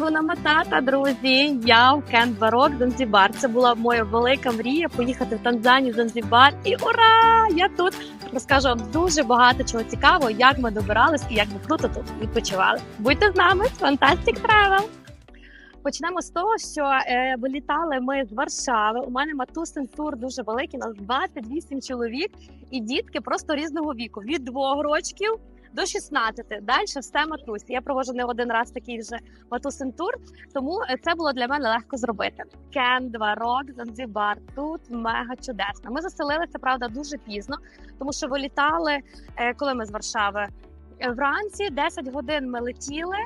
Акуна Матата, друзі. Я в Кент Барок, Занзібар. Це була моя велика мрія поїхати в Танзанію, Занзібар. І ура! Я тут розкажу вам дуже багато чого цікавого, як ми добирались і як ми круто тут відпочивали. Будьте з нами, Fantastic Travel! Почнемо з того, що е, вилітали ми з Варшави. У мене матусин тур дуже великий, нас 28 чоловік, і дітки просто різного віку від двох рочків до 16. Далі все матусь. Я проводжу не один раз такий вже матусин тур, тому е, це було для мене легко зробити. Кендва, Рок, Занзібар. Тут мега чудесно. Ми заселилися, правда, дуже пізно, тому що вилітали, е, коли ми з Варшави. Е, Вранці 10 годин ми летіли.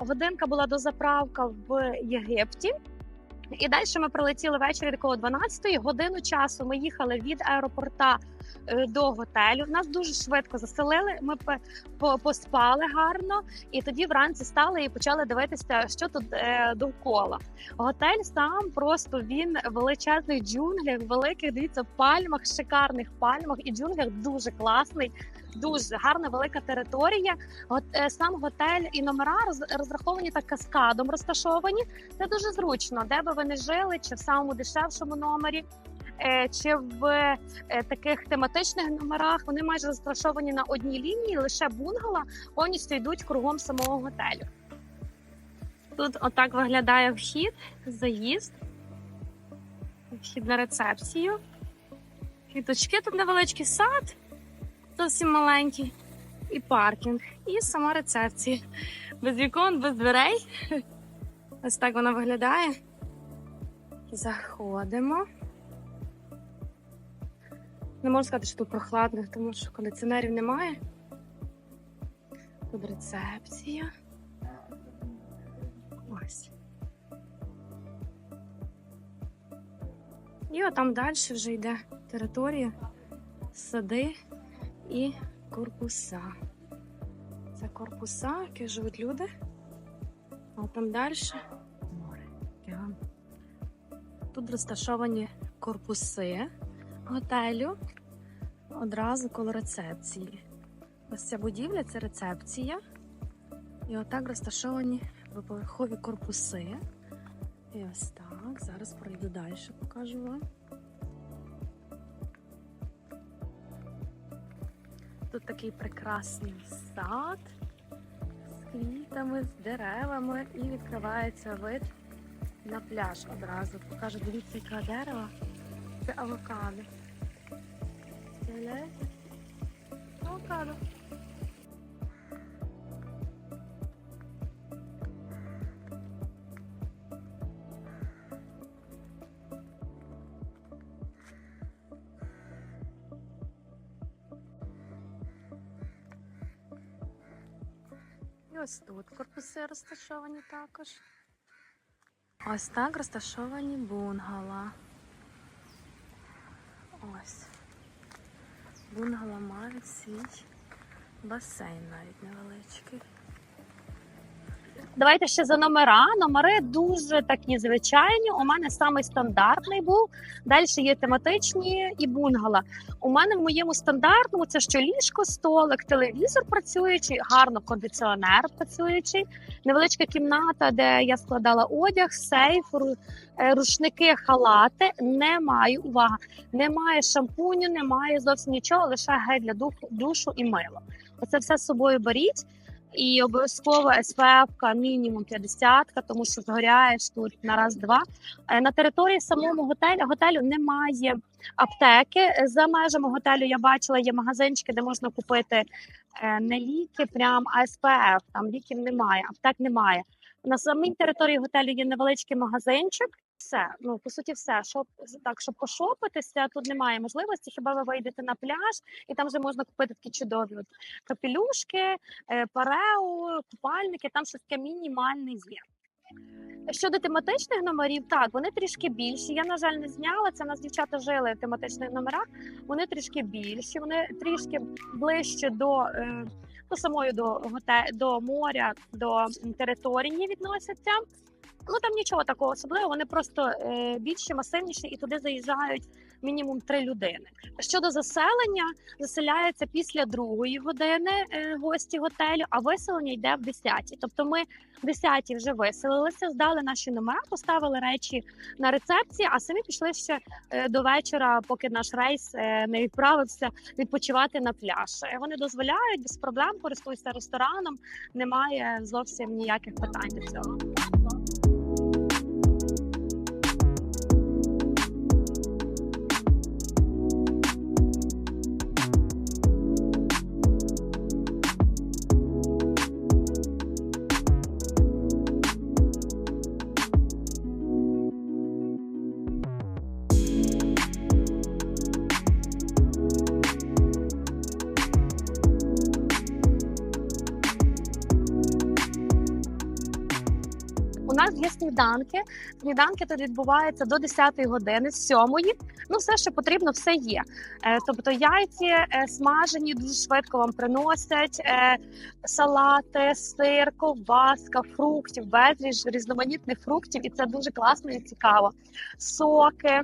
Годинка була до заправка в Єгипті. І далі ми прилетіли ввечері такого 12-ї годину часу. Ми їхали від аеропорта до готелю. Нас дуже швидко заселили. Ми по- поспали гарно, і тоді вранці стали і почали дивитися, що тут е, довкола. Готель сам просто він в величезних джунглях, великих дивіться пальмах, шикарних пальмах і джунглях дуже класний. Дуже гарна велика територія. Е, сам готель і номера роз- розраховані так каскадом розташовані. Це дуже зручно, де би ви не жили, чи в самому дешевшому номері, е, чи в е, таких тематичних номерах. Вони майже розташовані на одній лінії, лише бунгало повністю йдуть кругом самого готелю. Тут отак виглядає вхід, заїзд, вхід на рецепцію. Квіточки тут невеличкий сад, зовсім маленький, і паркінг, і сама рецепція. Без вікон, без дверей. Ось так вона виглядає. Заходимо. Не можу сказати, що тут прохладно, тому що кондиціонерів немає. Тут рецепція. Ось. І отам далі вже йде територія, сади і корпуса. Це корпуса, які живуть люди. А там далі море. Тут розташовані корпуси готелю одразу коло рецепції. Ось ця будівля це рецепція. І отак розташовані двоповерхові корпуси. І ось так. Зараз пройду далі, покажу вам. Тут такий прекрасний сад з квітами, з деревами і відкривається вид на пляж одразу. Покажу, дивіться, яке дерево. Це авокадо. Представляєте? Авокадо. І ось тут корпуси розташовані також. Ось так розташовані бунгала. Ось. Бунгала мають свій басейн навіть невеличкий. Давайте ще за номера. Номери дуже такі звичайні. У мене самий стандартний був. Далі є тематичні і бунгала. У мене в моєму стандартному це що ліжко, столик, телевізор працюючий, гарно кондиціонер працюючий, невеличка кімната, де я складала одяг, сейф, е, рушники, халати. Немає увага, немає шампуню, немає зовсім нічого, лише гель для дух- душу і мило. Оце все з собою беріть. І обов'язково СПФ мінімум 50, тому що згоряєш тут на раз-два. Е, На території самого готелю готелю немає аптеки. За межами готелю я бачила є магазинчики, де можна купити е, не ліки, прям а СПФ. Там ліків немає, аптек немає. На самій території готелю є невеличкий магазинчик. Все, ну по суті, все. Щоб так, щоб пошопитися, тут немає можливості. Хіба ви вийдете на пляж, і там вже можна купити такі чудові от капелюшки, е, парео, купальники. Там щось таке мінімальне є. Щодо тематичних номерів, так вони трішки більші. Я на жаль не зняла це. У нас дівчата жили в тематичних номерах. Вони трішки більші, вони трішки ближче до, е, до самої до до моря, до території відносяться. Ну там нічого такого особливого. Вони просто е, більші, масивніші, і туди заїжджають мінімум три людини. Щодо заселення, заселяється після другої години е, гості готелю, а виселення йде в 10. Тобто ми в 10 вже виселилися, здали наші номера, поставили речі на рецепції, а самі пішли ще е, до вечора, поки наш рейс е, не відправився відпочивати на пляж. Е, Вони дозволяють без проблем користуються рестораном. Немає зовсім ніяких питань до цього. Є сніданки. Сніданки тут відбуваються до 10 години, з 7 Ну, все, що потрібно, все є. Е, тобто яйці е, смажені дуже швидко вам приносять, е, салати, сир, ковбаска, фруктів, безліч різноманітних фруктів, і це дуже класно і цікаво. Соки.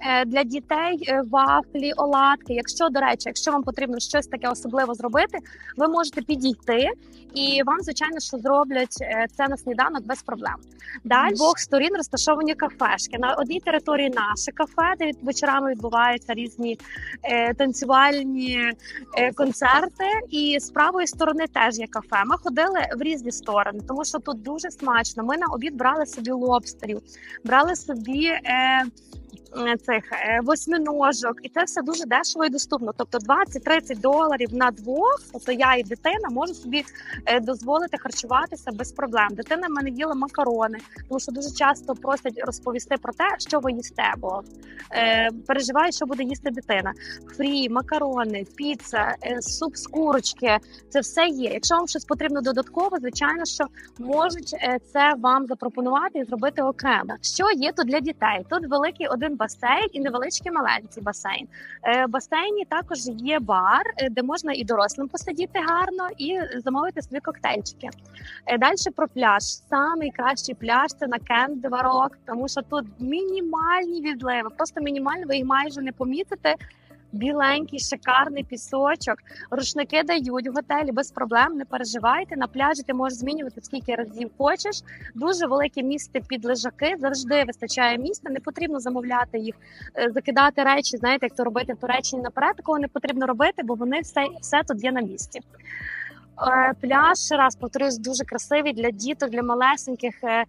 Е, Для дітей е, вафлі, оладки. Якщо до речі, якщо вам потрібно щось таке особливо зробити, ви можете підійти, і вам звичайно що зроблять е, це на сніданок без проблем. Далі двох сторін розташовані кафешки. На одній території наше кафе, де від- вечорами відбуваються різні танцювальні концерти. І з правої сторони теж є кафе. Ми ходили в різні сторони, тому що тут дуже смачно. Ми на обід брали собі лобстерів, брали собі. Е, Цих е, восьминожок, і це все дуже дешево і доступно. Тобто 20-30 доларів на двох. Тобто я і дитина можу собі е, дозволити харчуватися без проблем. Дитина в мене їла макарони, тому що дуже часто просять розповісти про те, що ви їсте, бо е, переживаю, що буде їсти дитина. Фрі, макарони, піца, е, суп з курочки це все є. Якщо вам щось потрібно додатково, звичайно, що можуть е, це вам запропонувати і зробити окремо. Що є тут для дітей? Тут великий один басейн і невеличкий маленький басейн. Е, В басейні також є бар, е, де можна і дорослим посидіти гарно, і замовити собі коктейльчики. Далі про пляж. Самий кращий пляж це на Дварок, тому що тут мінімальні відливи, просто мінімально ви їх майже не помітите. Біленький, шикарний пісочок. Рушники дають в готелі без проблем. Не переживайте. На пляжі ти можеш змінювати скільки разів хочеш. Дуже велике місце під лежаки. Завжди вистачає місця. Не потрібно замовляти їх, е, закидати речі. Знаєте, як то робити в Туреччині наперед. Такого не потрібно робити, бо вони все, все тут є на місці. Е, Пляж ще раз повторюсь, дуже красивий для діток, для малесеньких. е,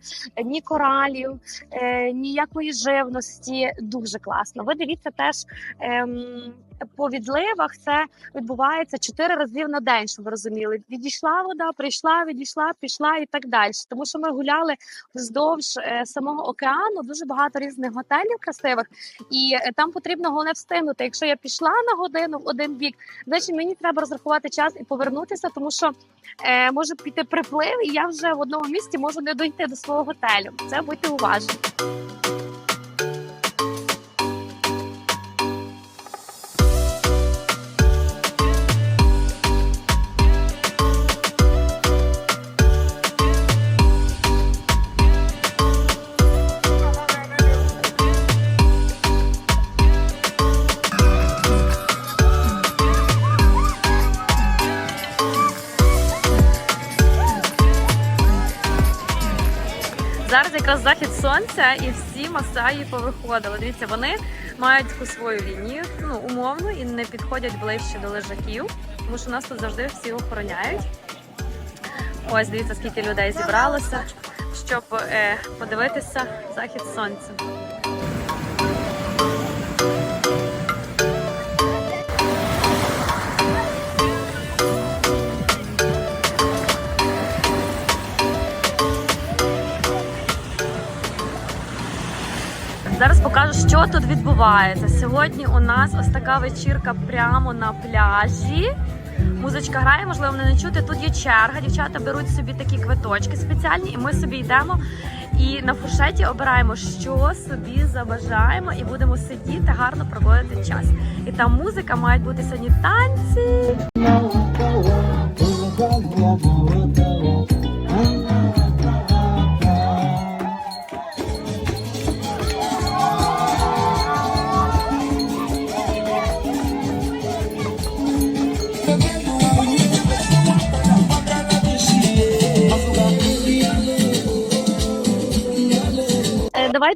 Ні коралів, е, ніякої живності. Дуже класно. Ви дивіться теж ем, по відливах. Це відбувається чотири рази на день, щоб ви розуміли. Відійшла вода, прийшла, відійшла, пішла і так далі. Тому що ми гуляли вздовж е, самого океану. Дуже багато різних готелів красивих, і е, там потрібно головне встигнути. Якщо я пішла на годину в один бік, значить мені треба розрахувати час і повернутися, тому що е, може піти приплив, і я вже в одному місці можу не дойти до свого готелю. Це будьте уважні. Зараз якраз захід сонця, і всі масаї повиходили. Дивіться, вони мають таку свою лінію, ну умовно, і не підходять ближче до лежаків, тому що нас тут завжди всі охороняють. Ось дивіться, скільки людей зібралося, щоб е, подивитися захід сонця. Зараз покажу, що тут відбувається. Сьогодні у нас ось така вечірка прямо на пляжі. Музичка грає, можливо, не чути. Тут є черга. Дівчата беруть собі такі квиточки спеціальні, і ми собі йдемо. І на фуршеті обираємо, що собі забажаємо, і будемо сидіти, гарно проводити час. І там музика мають бути сьогодні танці.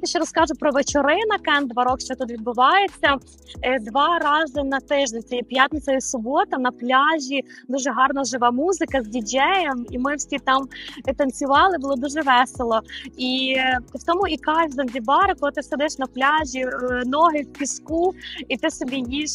Давайте ще розкажу про вечори на Кен два роки, що тут відбувається. Е, Два рази на тиждень. Це п'ятниця і субота на пляжі. Дуже гарна жива музика з діджеєм. І ми всі там е, танцювали. Було дуже весело. І е, в тому і кайф Занзібара, коли ти сидиш на пляжі, ноги в піску, і ти собі їш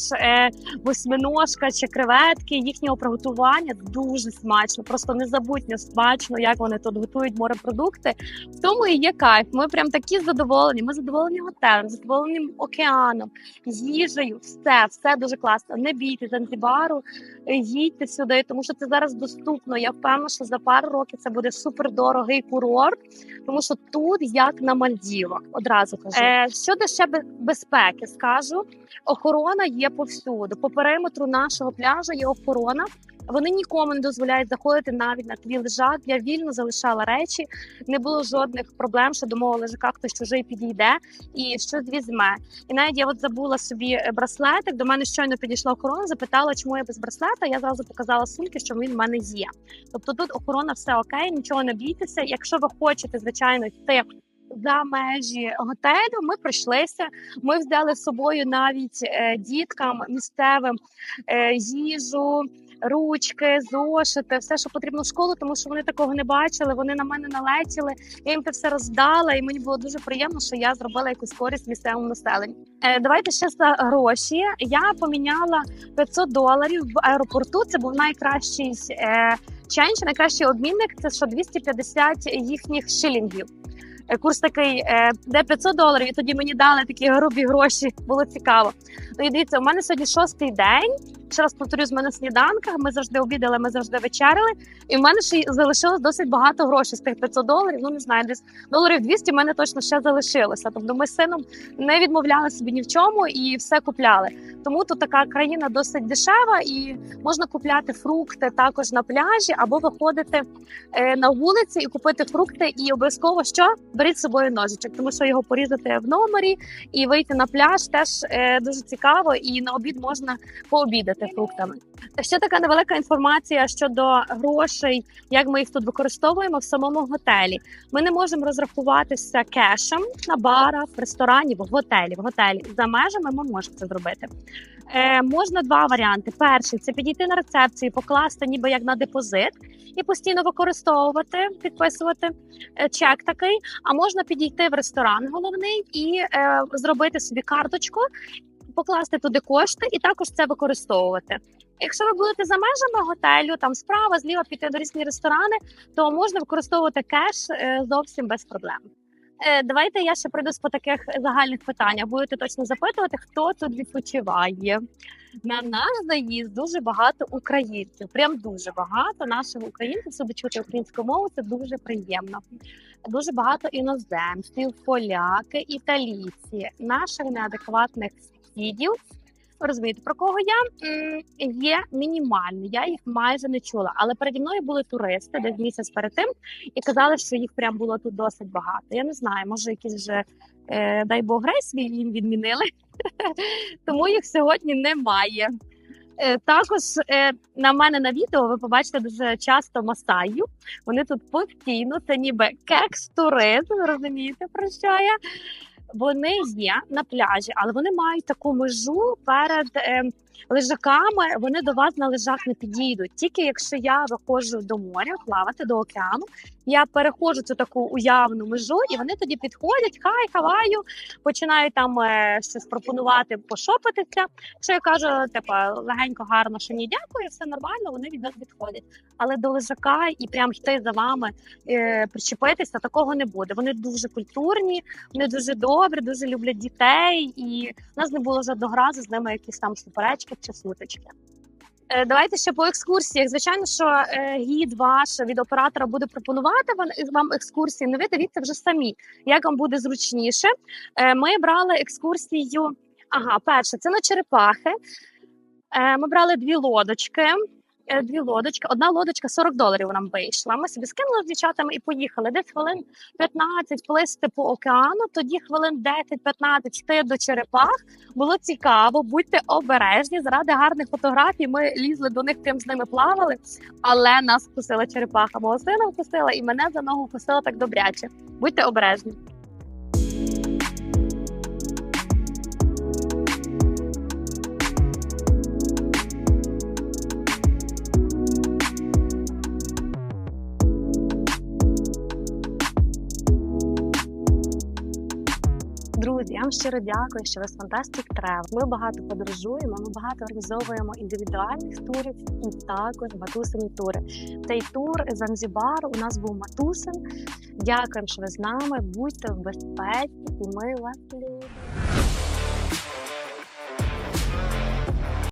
восьминожка чи креветки їхнього приготування дуже смачно, просто незабутньо смачно, як вони тут готують морепродукти. В тому і є кайф. Ми прям такі задоволені. Ми задоволені готелем, задоволені океаном, їжею. Все, все дуже класно. Не бійтесь Занзібару, їдьте сюди, тому що це зараз доступно. Я впевнена, що за пару років це буде супер дорогий курорт, тому що тут як на Мальдівах. Одразу кажу. Е, щодо ще безпеки, скажу охорона є повсюду. По периметру нашого пляжу є охорона. Вони нікому не дозволяють заходити навіть на твій лежак. Я вільно залишала речі, не було жодних проблем, що до мого лежака хтось чужий підійде і щось візьме. І навіть я от забула собі е, браслетик. До мене щойно підійшла охорона, запитала, чому я без браслета. Я зразу показала сумки, що він в мене є. Тобто тут охорона все окей, нічого не бійтеся. Якщо ви хочете, звичайно, йти. За межі готелю ми пройшлися. Ми взяли з собою навіть е, діткам місцевим е, їжу, ручки, зошити, все, що потрібно в школу, тому що вони такого не бачили. Вони на мене налетіли. Я їм це все роздала, і мені було дуже приємно, що я зробила якусь користь місцевому населенню. Е, давайте ще за гроші. Я поміняла 500 доларів в аеропорту. Це був найкращий е, ченч, найкращий обмінник. Це що 250 їхніх шилінгів. Е, Курс такий, де 500 доларів, і тоді мені дали такі грубі гроші. Було цікаво. Ну і дивіться, у мене сьогодні шостий день. Ще раз повторюю, з мене сніданка. Ми завжди обідали, ми завжди вечеряли. І в мене ще залишилось досить багато грошей з тих 500 доларів. Ну не знаю, десь доларів 200 в мене точно ще залишилося. Тобто ми з сином не відмовляли собі ні в чому і все купляли. Тому тут така країна досить дешева, і можна купляти фрукти також на пляжі або виходити е, на вулиці і купити фрукти. І обов'язково що беріть з собою ножичок, тому що його порізати в номері і вийти на пляж теж е, дуже цікаво. І на обід можна пообідати фруктами. Ще така невелика інформація щодо грошей, як ми їх тут використовуємо в самому готелі. Ми не можемо розрахуватися кешем на барах, в ресторані, в готелі. В готелі за межами ми можемо це зробити. Е, можна два варіанти. Перший це підійти на рецепцію, покласти ніби як на депозит і постійно використовувати, підписувати е, чек такий. А можна підійти в ресторан головний і е, зробити собі карточку, покласти туди кошти і також це використовувати. Якщо ви будете за межами готелю, там справа, зліва піти до різні ресторани, то можна використовувати кеш е, зовсім без проблем. Е, Давайте я ще прийду по таких загальних питаннях. Будете точно запитувати, хто тут відпочиває. На наш заїзд дуже багато українців. Прям дуже багато наших українців сюди чути українську мову. Це дуже приємно. Дуже багато іноземців, поляки, італійці, наших неадекватних сусідів. Розумієте, про кого я є мінімальні. Я їх майже не чула. Але переді мною були туристи десь місяць перед тим і казали, що їх прям було тут досить багато. Я не знаю, може якісь вже е, дай Бог свій їм відмінили, тому їх сьогодні немає. Е, також е, на мене на відео ви побачите дуже часто масаю. Вони тут постійно, це ніби кекс-туризм, розумієте, про що я? Вони є на пляжі, але вони мають таку межу перед е, лежаками. Вони до вас на лежак не підійдуть. Тільки якщо я виходжу до моря, плавати до океану, я переходжу цю таку уявну межу, і вони тоді підходять, хай хаваю, починають там е, щось пропонувати пошопитися. Що я кажу, типа легенько, гарно, що ні, дякую, все нормально. Вони від нас відходять. Але до лежака і прям йти за вами е, причепитися, такого не буде. Вони дуже культурні, вони дуже добрі, дуже люблять дітей, і в нас не було жодного разу з ними якісь там суперечки чи сутички. Е, Давайте ще по екскурсіях. Звичайно, що е, гід ваш від оператора буде пропонувати вам, вам екскурсії. Ну ви дивіться вже самі, як вам буде зручніше. Е, Ми брали екскурсію. Ага, перше, це на черепахи. Е, Ми брали дві лодочки. Е, Дві лодочки. Одна лодочка 40 доларів нам вийшла. Ми собі скинули з дівчатами і поїхали. Десь хвилин 15 плисти по океану, тоді хвилин 10-15 йти до черепах. Було цікаво, будьте обережні. Заради гарних фотографій ми лізли до них, тим з ними плавали, але нас вкусила черепаха. Мого сина вкусила і мене за ногу вкусила так добряче. Будьте обережні. Друзі, я вам щиро дякую, що ви з Fantastic Travel. Ми багато подорожуємо, ми багато організовуємо індивідуальних турів і також матусині тури. Цей тур Занзібар у нас був матусин. Дякуємо, що ви з нами. Будьте в безпеці, і ми вас любимо.